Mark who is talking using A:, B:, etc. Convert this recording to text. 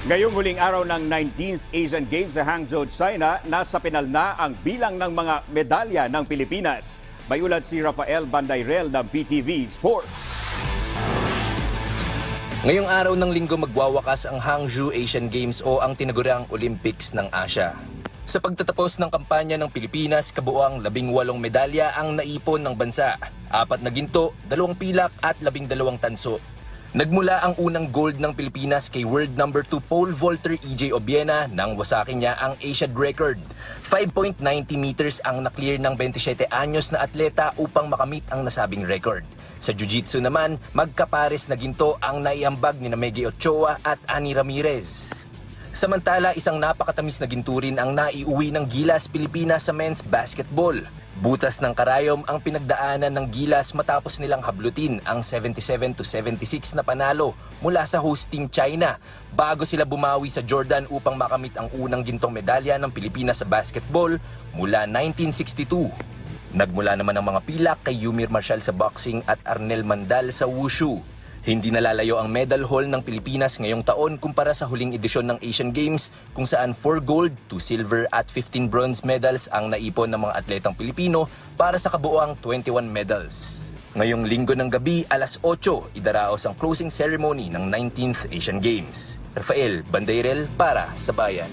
A: Ngayong huling araw ng 19th Asian Games sa Hangzhou, China, nasa pinal na ang bilang ng mga medalya ng Pilipinas. May ulat si Rafael Bandayrel ng PTV Sports.
B: Ngayong araw ng linggo magwawakas ang Hangzhou Asian Games o ang tinaguriang Olympics ng Asia. Sa pagtatapos ng kampanya ng Pilipinas, kabuoang labing walong medalya ang naipon ng bansa. Apat na ginto, dalawang pilak at labing dalawang tanso. Nagmula ang unang gold ng Pilipinas kay world number 2 pole vaulter EJ Obiena nang wasakin niya ang Asian record. 5.90 meters ang naklear ng 27 anyos na atleta upang makamit ang nasabing record. Sa Jiu-Jitsu naman, magkapares na ginto ang naiambag ni Megi Ochoa at Ani Ramirez. Samantala, isang napakatamis na ginturin ang naiuwi ng Gilas Pilipinas sa men's basketball. Butas ng karayom ang pinagdaanan ng Gilas matapos nilang hablutin ang 77 to 76 na panalo mula sa hosting China bago sila bumawi sa Jordan upang makamit ang unang gintong medalya ng Pilipinas sa basketball mula 1962. Nagmula naman ang mga pilak kay Yumir Marshall sa boxing at Arnel Mandal sa wushu. Hindi nalalayo ang medal haul ng Pilipinas ngayong taon kumpara sa huling edisyon ng Asian Games kung saan 4 gold, 2 silver at 15 bronze medals ang naipon ng mga atletang Pilipino para sa kabuoang 21 medals. Ngayong linggo ng gabi, alas 8, idaraos ang closing ceremony ng 19th Asian Games. Rafael Bandeirel para sa Bayan.